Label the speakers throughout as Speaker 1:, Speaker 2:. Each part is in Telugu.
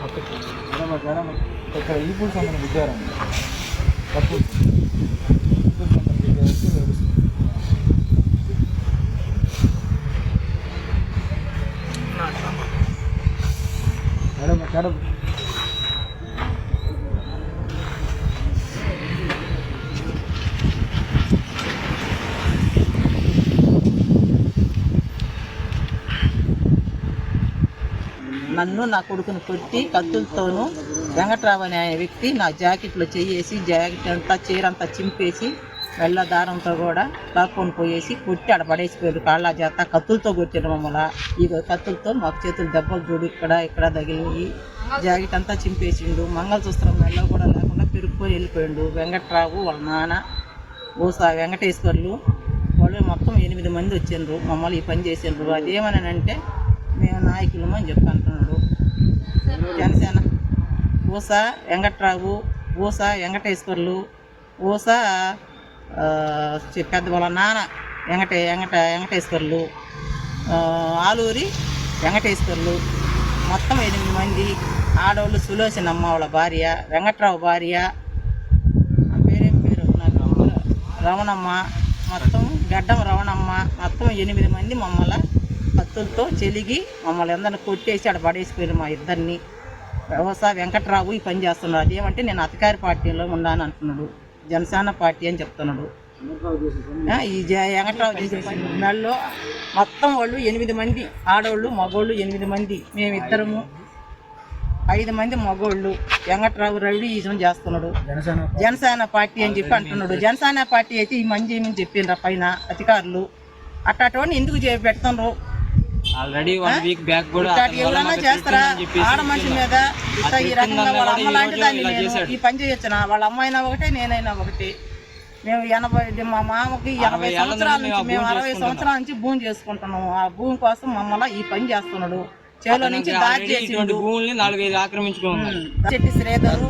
Speaker 1: ఎడమ ఎడమ ఇక్కడ ఈ పూలు సంబంధం విచారం కప్పులు ఈ పూలు
Speaker 2: నన్ను నా కొడుకుని కొట్టి కత్తులతోనూ వెంకట్రావు అనే వ్యక్తి నా జాకెట్లో చేసి జాకెట్ అంతా చీర అంతా చింపేసి వెళ్ళ దారంతో కూడా లాక్కొని పోయేసి కొట్టి ఆడ పడేసిపోయాడు. కాళ్ళ చేత కత్తులతో కొట్టాడు మమ్మల్ని. ఈ కత్తులతో మాకు చేతులు దెబ్బలు చూడు ఇక్కడ ఇక్కడ తగిలినాయి జాకెట్ అంతా చింపేసిండు. మంగళసూత్రం వెళ్ళ కూడా లేకుండా పెరుక్కొని వెళ్ళిపోయిండు. వెంకట్రావు వాళ్ళ నాన్న ఓసా వెంకటేశ్వర్లు వాళ్ళు మొత్తం ఎనిమిది మంది వచ్చిండ్రు. మమ్మల్ని ఈ పని చేసిండ్రు. అదేమనంటే మేము నాయకులమని చెప్పాను జనసేన. ఊస వెంకట్రావు ఊస వెంకటేశ్వర్లు ఊస పెద్ద వాళ్ళ నాన్న వెంకట వెంకట వెంకటేశ్వర్లు ఆలూరి వెంకటేశ్వర్లు. మొత్తం ఎనిమిది మంది. ఆడవాళ్ళు సులోచనమ్మ వాళ్ళ భార్య వెంకట్రావు భార్య. పేరేం పేరు? రమణమ్మ. మొత్తం గడ్డం రమణమ్మ. మొత్తం ఎనిమిది మంది మమ్మల్ని కత్తులతో చెలిగి మమ్మల్ని అందరిని కొట్టేసి ఆడ పడేసిపోయారు మా ఇద్దరిని. వ్యవసాయ వెంకట్రావు ఈ పని చేస్తున్నాడు. అదేమంటే నేను అధికార పార్టీలో ఉన్నాను అంటున్నాడు. జనసేన పార్టీ అని చెప్తున్నాడు. ఈ వెంకట్రావు చేసే మొత్తం వాళ్ళు ఎనిమిది మంది ఆడవాళ్ళు మగోళ్ళు ఎనిమిది మంది. మేమిద్దరము. ఐదు మంది మగోళ్ళు. వెంకట్రావు రవి ఈజం చేస్తున్నాడు.
Speaker 1: జనసేన
Speaker 2: పార్టీ. అని చెప్పి అంటున్నాడు. జనసేన పార్టీ అయితే ఈ మంది ఏమని చెప్పిండ్రు పైన అధికారులు? అట్టటువంటి ఎందుకు పెడుతున్నారు?
Speaker 3: ఆల్రెడీ వన్ వీక్ బ్యాక్ కూడా
Speaker 2: చేస్తారా? ఆడ మనిషి మీద ఈ రకంగా వాళ్ళ అమ్మ లాంటి దాన్ని. ఈ పని చేయొచ్చునా? వాళ్ళ అమ్మ అయినా ఒకటే నేనైనా ఒకటి. మేము ఎనభై మా మామకి ఎనభై సంవత్సరాల నుంచి
Speaker 3: మేము
Speaker 2: అరవై. సంవత్సరాల నుంచి భూమి చేసుకుంటున్నాము ఆ భూమి కోసం మమ్మల్ని ఈ పని చేస్తున్నాడు. చేలో నుంచి
Speaker 3: భూముల్ని నాలుగైదు ఆక్రమించుకున్నాం
Speaker 2: చెట్టి శ్రీధరు.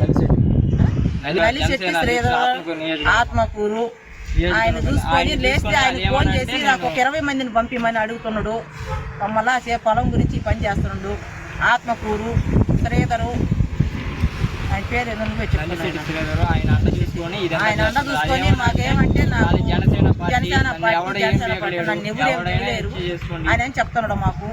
Speaker 2: వెలిశెట్టి
Speaker 3: జనసేన
Speaker 2: శ్రీధర్.
Speaker 3: ఆత్మకూరు.
Speaker 2: ఆయన చూసుకొని లేస్తే ఆయన ఫోన్ చేసి నాకు ఒక ఇరవై మందిని పంపిమని అడుగుతున్నాడు. మమ్మల్ని చే పొలం గురించి పని చేస్తున్నాడు. ఆత్మకూరు శ్రీధరు ఆయన పేరు
Speaker 3: ఆయన అండ చూసుకొని
Speaker 2: మాకేమంటే నాకు
Speaker 3: జనసేన పార్టీ నన్ను
Speaker 2: ఎవరు
Speaker 3: చేసుకోండి.
Speaker 2: ఆయన ఏం చెప్తున్నాడు మాకు?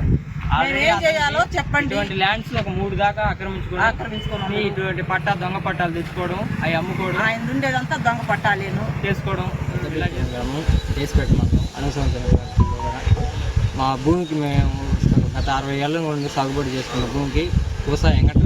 Speaker 2: ఏం చేయాలో చెప్పండి.
Speaker 3: ఇటువంటి ల్యాండ్స్ ఒక మూడు దాకా ఆక్రమించుకోవడం ఇటువంటి పట్టా దొంగ పట్టాలు తెచ్చుకోవడం అవి అమ్ముకోవడం
Speaker 2: ఆయన ఉండేదంతా దొంగ పట్టాలేను.
Speaker 3: చేసుకోవడం. ఇలా చేసి పెట్టమంటాం అనుసంధానం మా భూమికి మేము గత అరవై ఏళ్ళ నుండి సాగుబడి చేసుకున్న భూమికి వ్యవసాయం వెంకట్రావు